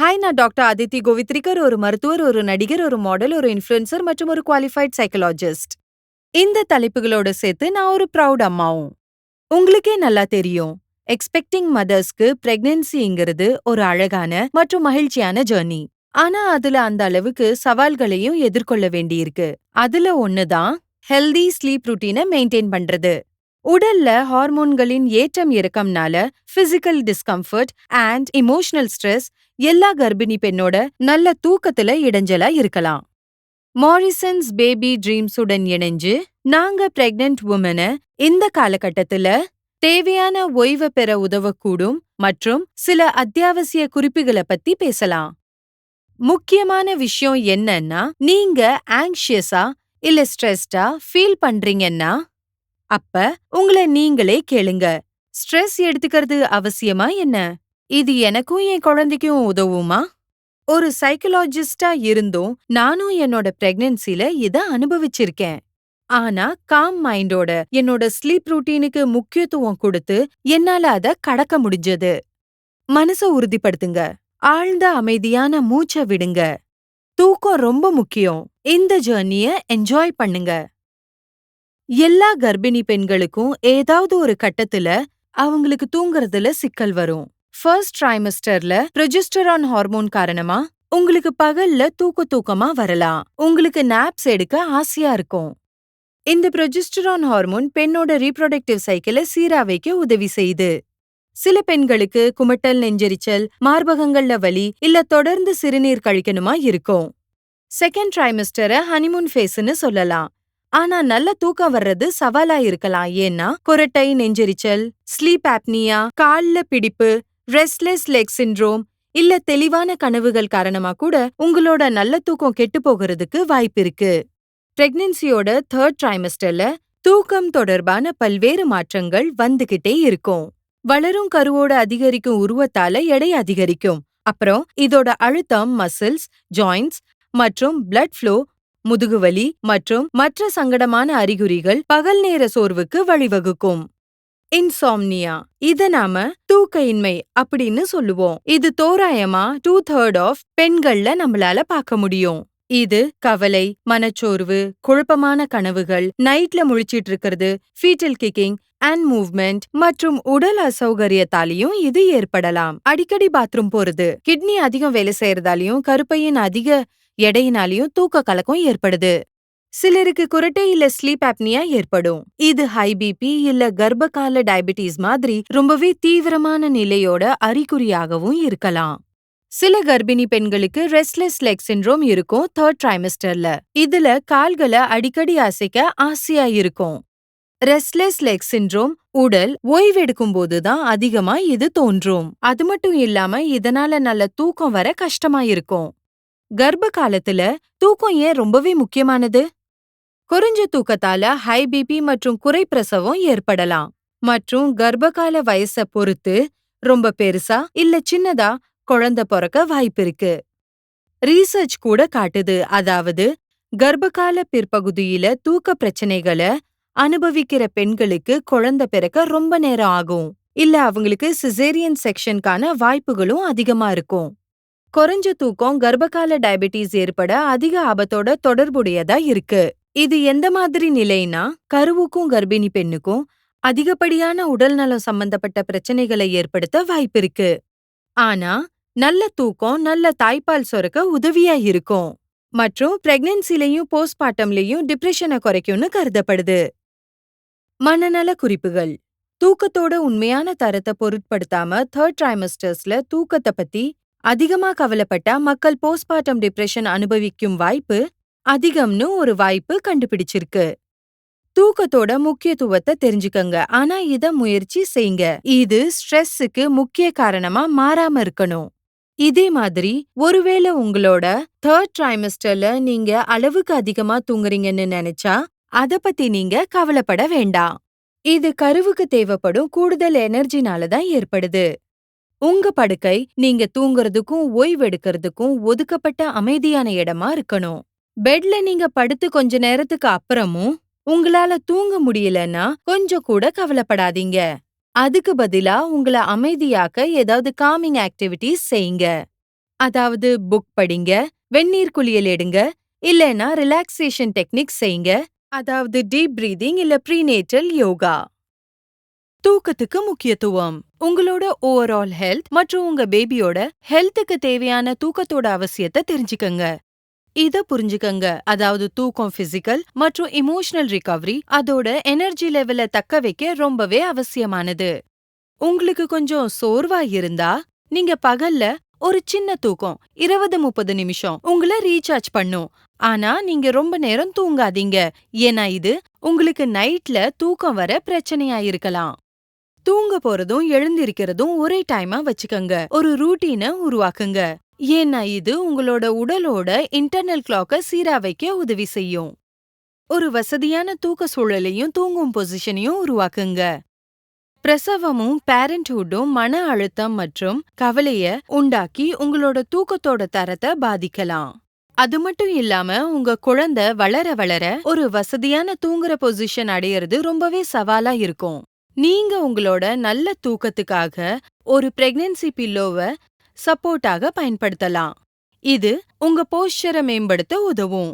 Hi நான் doctor Aditi கோவித்ரிகர் ஒரு மருத்துவர் ஒரு நடிகர் ஒரு மாடல் ஒரு இன்ஃப்ளூயன்சர் மற்றும் ஒரு குவாலிஃபைட் சைக்கலாஜிஸ்ட் இந்த தலைப்புகளோட சேர்த்து நான் ஒரு ப்ரௌட் அம்மாவும். உங்களுக்கே நல்லா தெரியும் எக்ஸ்பெக்டிங் மதர்ஸ்க்கு பிரெக்னன்சிங்கிறது ஒரு அழகான மற்றும் மகிழ்ச்சியான ஜேர்னி ஆனா அதுல அந்த அளவுக்கு சவால்களையும் எதிர்கொள்ள வேண்டியிருக்கு. அதுல ஒண்ணுதான் ஹெல்தி ஸ்லீப் ருட்டீனை மெயின்டைன் பண்றது. உடல்ல ஹார்மோன்களின் ஏற்றம் இறக்கம்னால physical discomfort and emotional stress எல்லா கர்ப்பிணி பெண்ணோட நல்ல தூக்கத்துல இடைஞ்சலா இருக்கலாம். மாரிசன்ஸ் பேபி ட்ரீம்ஸுடன் இணைஞ்சு நாங்க பிரெக்னன்ட் உமனை இந்த காலகட்டத்துல தேவையான ஓய்வு பெற உதவக்கூடும் மற்றும் சில அத்தியாவசிய குறிப்புகளை பத்தி பேசலாம். முக்கியமான விஷயம் என்னன்னா நீங்க ஆங்ஷியஸா இல்ல ஸ்ட்ரெஸ்டா ஃபீல் பண்றீங்கன்னா அப்ப உங்களை நீங்களே கேளுங்க. ஸ்ட்ரெஸ் எடுத்துக்கிறது அவசியமா என்ன? இது எனக்கும் என் குழந்தைக்கும் உதவுமா? ஒரு சைக்கலாஜிஸ்டா இருந்தும் நானும் என்னோட பிரெக்னன்சில இத அனுபவிச்சிருக்கேன். ஆனா காம் மைண்டோட என்னோட ஸ்லீப் ரூட்டீனுக்கு முக்கியத்துவம் கொடுத்து என்னால அத கடக்க முடிஞ்சது. மனச உறுதிப்படுத்துங்க. ஆழ்ந்த அமைதியான மூச்ச விடுங்க. தூக்கம் ரொம்ப முக்கியம். இந்த ஜேர்னிய என்ஜாய் பண்ணுங்க. எல்லா கர்ப்பிணி பெண்களுக்கும் ஏதாவது ஒரு கட்டத்துல அவங்களுக்கு தூங்குறதுல சிக்கல் வரும். ஃபர்ஸ்ட் ட்ரைமஸ்டர்ல ப்ரொஜெஸ்டரான் ஹார்மோன் காரணமா உங்களுக்கு பகல்ல தூக்க தூக்கமா வரலாம். உங்களுக்கு நாப்ஸ் எடுக்க ஆசையா இருக்கும். இந்த ப்ரொஜெஸ்டரான் ஹார்மோன் பெண்ணோட ரீப்ரொடக்டிவ் சைக்கிளை சீரா வைக்க உதவி செய்யுது. சில பெண்களுக்கு குமட்டல் நெஞ்செரிச்சல் மார்பகங்கள்ல வலி இல்ல தொடர்ந்து சிறுநீர் கழிக்கணுமா இருக்கும். செகண்ட் ட்ரைமஸ்டரை ஹனிமூன் ஃபேஸ்னு சொல்லலாம். ஆனா நல்ல தூக்கம் வர்றது சவாலா இருக்கலாம். ஏன்னா கொரட்டை நெஞ்செரிச்சல் ஸ்லீப் ஆப்னியா கால்ல பிடிப்பு ரெஸ்ட்லெஸ் லெக் சிண்ட்ரோம் இல்ல தெளிவான கனவுகள் காரணமா கூட உங்களோட நல்ல தூக்கம் கெட்டு போகிறதுக்கு வாய்ப்பு இருக்கு. பிரெக்னன்சியோட தேர்ட் ட்ரைமஸ்டர்ல தூக்கம் தொடர்பான பல்வேறு மாற்றங்கள் வந்துகிட்டே இருக்கும். வளரும் கருவோட அதிகரிக்கும் உருவத்தால எடை அதிகரிக்கும். அப்புறம் இதோட அழுத்தம் மசில்ஸ் ஜாயின்ட்ஸ் மற்றும் பிளட் ஃப்ளோ முதுகுவலி மற்றும் மற்ற சங்கடமான அறிகுறிகள் பகல் நேர சோர்வுக்கு வழிவகுக்கும். இன்சாம்னியா. இத நாம தூக்க இன்மை அப்படின்னு சொல்லுவோம். இது தோராயமா டூ தேர்ட் ஆஃப் பெண்கள்ல நம்மளால பார்க்க முடியும். இது கவலை மனச்சோர்வு குழப்பமான கனவுகள் நைட்ல முழிச்சிட்டு இருக்கிறது ஃபீட்டல் கிக்கிங் அண்ட் மூவ்மெண்ட் மற்றும் உடல் அசௌகரியத்தாலையும் இது ஏற்படலாம். அடிக்கடி பாத்ரூம் போறது கிட்னி அதிகம் வேலை செய்யறதாலையும் கருப்பையின் அதிக எடையினாலையும் தூக்க கலக்கம் ஏற்படுது. சிலருக்கு குரட்டை இல்ல ஸ்லீப் ஆப்னியா ஏற்படும். இது ஹை பிபி இல்ல கர்ப்பகால டயபிட்டிஸ் மாதிரி ரொம்பவே தீவிரமான நிலையோட அறிகுறியாகவும் இருக்கலாம். சில கர்ப்பிணி பெண்களுக்கு ரெஸ்ட்லெஸ் லெக் சின்ரோம் இருக்கும் தேர்ட் ட்ரைமஸ்டர்ல இதுல கால்களை அடிக்கடி அசைக்க ஆசையா இருக்கும். ரெஸ்ட்லெஸ் லெக் சிண்ட்ரோம் உடல் ஓய்வெடுக்கும் போதுதான் அதிகமா இது தோன்றும். அது மட்டும் இல்லாம இதனால நல்ல தூக்கம் வர கஷ்டமா இருக்கும் கர்ப்ப காலத்துல தூக்கம் ஏன் ரொம்பவே முக்கியமானது? குறைஞ்ச தூக்கத்தால ஹை பிபி மற்றும் குறை பிரசவம் ஏற்படலாம். மற்றும் கர்ப்பகால வயச பொறுத்து ரொம்ப பெருசா இல்ல சின்னதா குழந்தை பிறக்க வாய்ப்பிருக்கு ரீசர்ச் கூட காட்டுது. அதாவது கர்ப்பகால பிற்பகுதியில தூக்க பிரச்சனைகளை அனுபவிக்கிற பெண்களுக்கு குழந்தை பிறக்க ரொம்ப நேரம் ஆகும். இல்ல அவங்களுக்கு சிசேரியன் செக்ஷனுக்கான வாய்ப்புகளும் அதிகமா இருக்கும். குறைஞ்ச தூக்கம் கர்ப்பகால டயபிட்டிஸ் ஏற்பட அதிக ஆபத்தோட தொடர்புடையதா இருக்கு. இது எந்த மாதிரி நிலைனா கருவுக்கும் கர்ப்பிணி பெண்ணுக்கும் அதிகப்படியான உடல்நலம் சம்பந்தப்பட்ட பிரச்சனைகளை ஏற்படுத்த வாய்ப்பிருக்கு ஆனா நல்ல தூக்கம் நல்ல தாய்ப்பால் சுரக்க உதவியா இருக்கும். மற்றும் பிரெக்னன்சிலையும் போஸ்ட்மார்ட்டம்லையும் டிப்ரெஷனை குறைக்கும்னு கருதப்படுது. மனநல குறிப்புகள். தூக்கத்தோட உண்மையான தரத்தை பொருட்படுத்தாம தேர்ட் ட்ரைமஸ்டர்ஸ்ல தூக்கத்தை பத்தி அதிகமா கவலைப்பட்டா மக்கள் போஸ்ட்மார்ட்டம் டிப்ரெஷன் அனுபவிக்கும் வாய்ப்பு அதிகம்னு ஒரு வாய்ப்பு கண்டுபிடிச்சிருக்கு. தூக்கத்தோட முக்கியத்துவத்தை தெரிஞ்சுக்கங்க. ஆனா இத முயற்சி செய்யுங்க இது ஸ்ட்ரெஸ்ஸுக்கு முக்கிய காரணமா மாறாம இருக்கணும். இதே மாதிரி ஒருவேளை உங்களோட தேர்ட் ட்ரைமஸ்டர்ல நீங்க அளவுக்கு அதிகமா தூங்குறீங்கன்னு நினைச்சா அத பத்தி நீங்க கவலைப்பட வேண்டாம் இது கருவுக்கு தேவைப்படும் கூடுதல் எனர்ஜினால தான் ஏற்படுது. உங்க படுக்கை நீங்க தூங்குறதுக்கும் ஓய்வெடுக்கிறதுக்கும் ஒதுக்கப்பட்ட அமைதியான இடமா இருக்கணும். பெட்ல நீங்க படுத்து கொஞ்ச நேரத்துக்கு அப்புறமும் உங்களால தூங்க முடியலன்னா கொஞ்சம் கூட கவலைப்படாதீங்க. அதுக்கு பதிலா உங்கள அமைதியாக்க ஏதாவது காமிங் ஆக்டிவிட்டிஸ் செய்யுங்க. அதாவது புக் படிங்க வெந்நீர் குளியல் எடுங்க இல்லைன்னா ரிலாக்ஸேஷன் டெக்னிக் செய்யுங்க. அதாவது டீப் பிரீதிங் இல்ல ப்ரீநேட்டல் யோகா தூக்கத்துக்கு முக்கியத்துவம். உங்களோட ஓவரால் ஹெல்த் மற்றும் உங்க பேபியோட ஹெல்த்துக்கு தேவையான தூக்கத்தோட அவசியத்தை தெரிஞ்சுக்கங்க. இத புரிஞ்சுக்கங்க. அதாவது தூக்கம் பிசிக்கல் மற்றும் இமோஷனல் ரிகவரி அதோட எனர்ஜி லெவல தக்க வைக்க ரொம்பவே அவசியமானது. உங்களுக்கு கொஞ்சம் சோர்வா இருந்தா நீங்க பகல்ல ஒரு சின்ன தூக்கம். இருபது முப்பது நிமிஷம். உங்கள ரீசார்ஜ் பண்ணும். ஆனா நீங்க ரொம்ப நேரம் தூங்காதீங்க. ஏன்னா இது உங்களுக்கு நைட்ல தூக்கம் வர பிரச்சனையா இருக்கலாம். தூங்க போறதும் எழுந்திருக்கிறதும் ஒரே டைமா வச்சுக்கங்க. ஒரு ரூட்டீனை உருவாக்குங்க. ஏன்னா இது உங்களோட உடலோட இன்டர்னல் கிளாக்க சீரா வைக்க உதவி செய்யும். ஒரு வசதியான தூக்க சூழலையும் தூங்கும் பொசிஷனையும் உருவாக்குங்க. பிரசவமும் பேரண்ட்ஹுட்டும் மன அழுத்தம் மற்றும் கவலைய உண்டாக்கி உங்களோட தூக்கத்தோட தரத்தை பாதிக்கலாம். அது மட்டும் இல்லாம உங்க குழந்தை வளர வளர ஒரு வசதியான தூங்குற பொசிஷன் அடையிறது ரொம்பவே சவாலா இருக்கும். நீங்க உங்களோட நல்ல தூக்கத்துக்காக ஒரு பிரெக்னன்சி பில்லோவை சப்போர்ட்டாக பயன்படுத்தலாம். இது உங்க போஸ்டரை மேம்படுத்த உதவும்.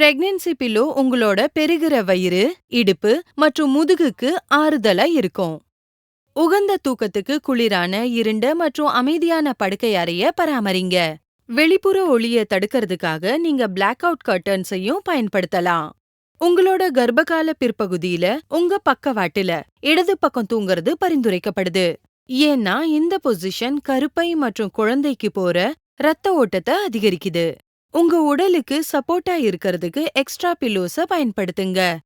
பிரெக்னன்சி பில்லோ உங்களோட பெருகிற வயிறு இடுப்பு மற்றும் முதுகுக்கு ஆறுதலா இருக்கும். உகந்த தூக்கத்துக்கு குளிரான இருண்ட மற்றும் அமைதியான படுக்கை அறைய பராமரிங்க. வெளிப்புற ஒளிய தடுக்கிறதுக்காக நீங்க பிளாக் அவுட் கர்டன்ஸையும் பயன்படுத்தலாம். உங்களோட கர்ப்பகால பிற்பகுதியில உங்க பக்கவாட்டுல இடது பக்கம் தூங்குறது பரிந்துரைக்கப்படுது. ஏன்னா இந்த பொசிஷன் கருப்பை மற்றும் குழந்தைக்கு போற ரத்த ஓட்டத்தை அதிகரிக்குது. உங்க உடலுக்கு சப்போர்ட்டா இருக்கிறதுக்கு எக்ஸ்ட்ரா பில்லோஸ பயன்படுத்துங்க.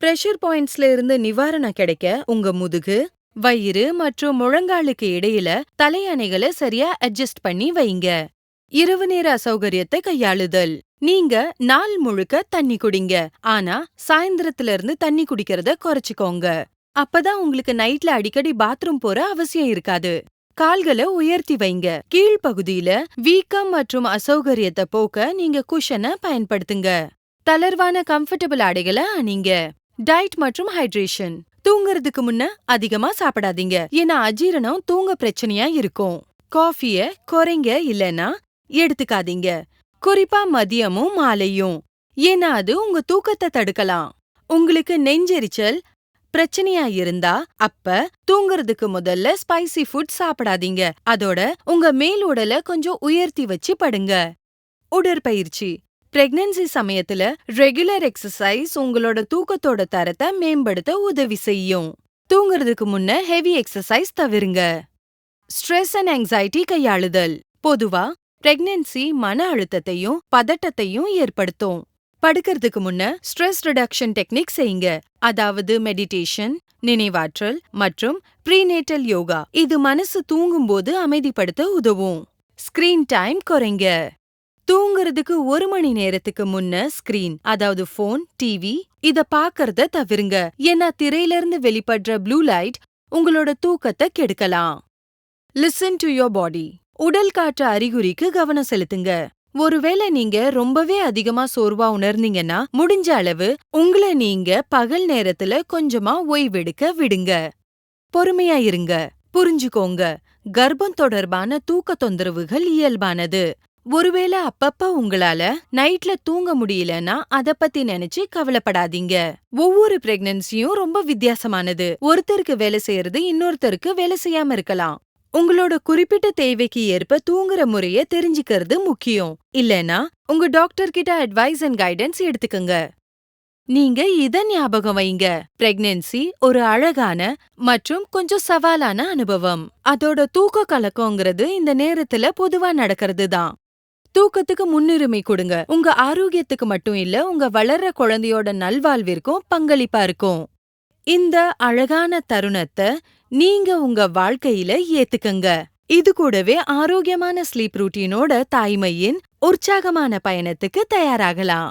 பிரஷர் பாயிண்ட்ஸ்ல இருந்து நிவாரணம் கிடைக்க உங்க முதுகு வயிறு மற்றும் முழங்காலுக்கு இடையில தலையணைகளை சரியா அட்ஜஸ்ட் பண்ணி வைங்க. இரவு நேர அசௌகரியத்தை கையாளுதல். நீங்க நாள் முழுக்க தண்ணி குடிங்க. ஆனா சாயந்தரத்துல இருந்து தண்ணி குடிக்கிறத குறைச்சுக்கோங்க. அப்பதான் உங்களுக்கு நைட்ல அடிக்கடி பாத்ரூம் போற அவசியம் இருக்காது. கால்களை உயர்த்தி வைங்க. கீழ்ப்பகுதியில வீக்கம் மற்றும் அசௌகரியத்தை போக்க நீங்க குஷனை பயன்படுத்துங்க. தளர்வான கம்ஃபர்டபுள் ஆடைகளை அணிங்க. டயட் மற்றும் ஹைட்ரேஷன் தூங்குறதுக்கு முன்ன அதிகமா சாப்பிடாதீங்க. ஏன்னா அஜீரணம் தூங்க பிரச்சனையா இருக்கும். காஃபிய குறைங்க இல்லனா எடுத்துக்காதீங்க. குறிப்பா மதியமும் மாலையும். ஏன்னா அது உங்க தூக்கத்தை தடுக்கலாம். உங்களுக்கு நெஞ்செரிச்சல் பிரச்சனையா இருந்தா அப்ப தூங்குறதுக்கு முதல்ல ஸ்பைசி ஃபுட் சாப்பிடாதீங்க. அதோட உங்க மேல் உடலை கொஞ்சம் உயர்த்தி வச்சு படுங்க. உடற்பயிற்சி. பிரெக்னன்சி சமயத்துல ரெகுலர் எக்ஸசைஸ் உங்களோட தூக்கத்தோட தரத்தை மேம்படுத்த உதவி செய்யும். தூங்குறதுக்கு முன்ன ஹெவி எக்ஸசைஸ் தவிருங்க. ஸ்ட்ரெஸ் அண்ட் ஆங்ஸைட்டி கையாளுதல். பொதுவா பிரெக்னன்சி மன அழுத்தத்தையும் பதட்டத்தையும் ஏற்படுத்தும். படுக்கிறதுக்கு முன்ன ஸ்ட்ரெஸ் ரிடக்ஷன் டெக்னிக் செய்யுங்க. அதாவது மெடிடேஷன் நினைவாற்றல் மற்றும் ப்ரீநேட்டல் யோகா இது மனசு தூங்கும்போது அமைதிப்படுத்த உதவும். ஸ்கிரீன் டைம் குறைங்க. தூங்குறதுக்கு ஒரு மணி நேரத்துக்கு முன்ன ஸ்கிரீன் அதாவது போன் டிவி இத பாக்கறத தவிருங்க. ஏன்னா திரையில இருந்து வெளிப்படுற ப்ளூ லைட் உங்களோட தூக்கத்தை கெடுக்கலாம். லிசன் டு யோர் பாடி உடல் காற்று அறிகுறிக்கு கவனம் செலுத்துங்க. ஒருவேளை நீங்க ரொம்பவே அதிகமா சோர்வா உணர்ந்தீங்கன்னா முடிஞ்ச அளவு உங்கள நீங்க பகல் நேரத்துல கொஞ்சமா ஓய்வெடுக்க விடுங்க. பொறுமையா இருங்க. புரிஞ்சுக்கோங்க. கர்ப்பம் தொடர்பான தூக்க தொந்தரவுகள் இயல்பானது. ஒருவேளை அப்பப்ப உங்களால நைட்ல தூங்க முடியலன்னா அத பத்தி நினைச்சு கவலைப்படாதீங்க. ஒவ்வொரு பிரெக்னன்சியும் ரொம்ப வித்தியாசமானது. ஒருத்தருக்கு வேலை செய்யறது இன்னொருத்தருக்கு வேலை செய்யாம இருக்கலாம். உங்களோட குறிப்பிட்ட தேவைக்கு ஏற்ப தூங்குற முறைய தெரிஞ்சுக்கிறது முக்கியம். இல்லனா உங்க டாக்டர் கிட்ட அட்வைஸ் அண்ட் கைடன்ஸ் எடுத்துக்கங்க. நீங்க இத ஞாபகம் வைங்க. பிரெக்னன்சி ஒரு அழகான மற்றும் கொஞ்சம் சவாலான அனுபவம். அதோட தூக்க கலக்கங்கிறது இந்த நேரத்துல பொதுவா நடக்கிறது தான். தூக்கத்துக்கு முன்னுரிமை கொடுங்க. உங்க ஆரோக்கியத்துக்கு மட்டும் இல்ல உங்க வளர்ற குழந்தையோட நல்வாழ்விற்கும் பங்களிப்பா இருக்கும். இந்த அழகான தருணத்தை நீங்க உங்க வாழ்க்கையில ஏத்துக்கங்க. இது கூடவே ஆரோக்கியமான ஸ்லீப் ரூட்டீனோட தாய்மையின் உற்சாகமான பயணத்துக்கு தயாராகலாம்.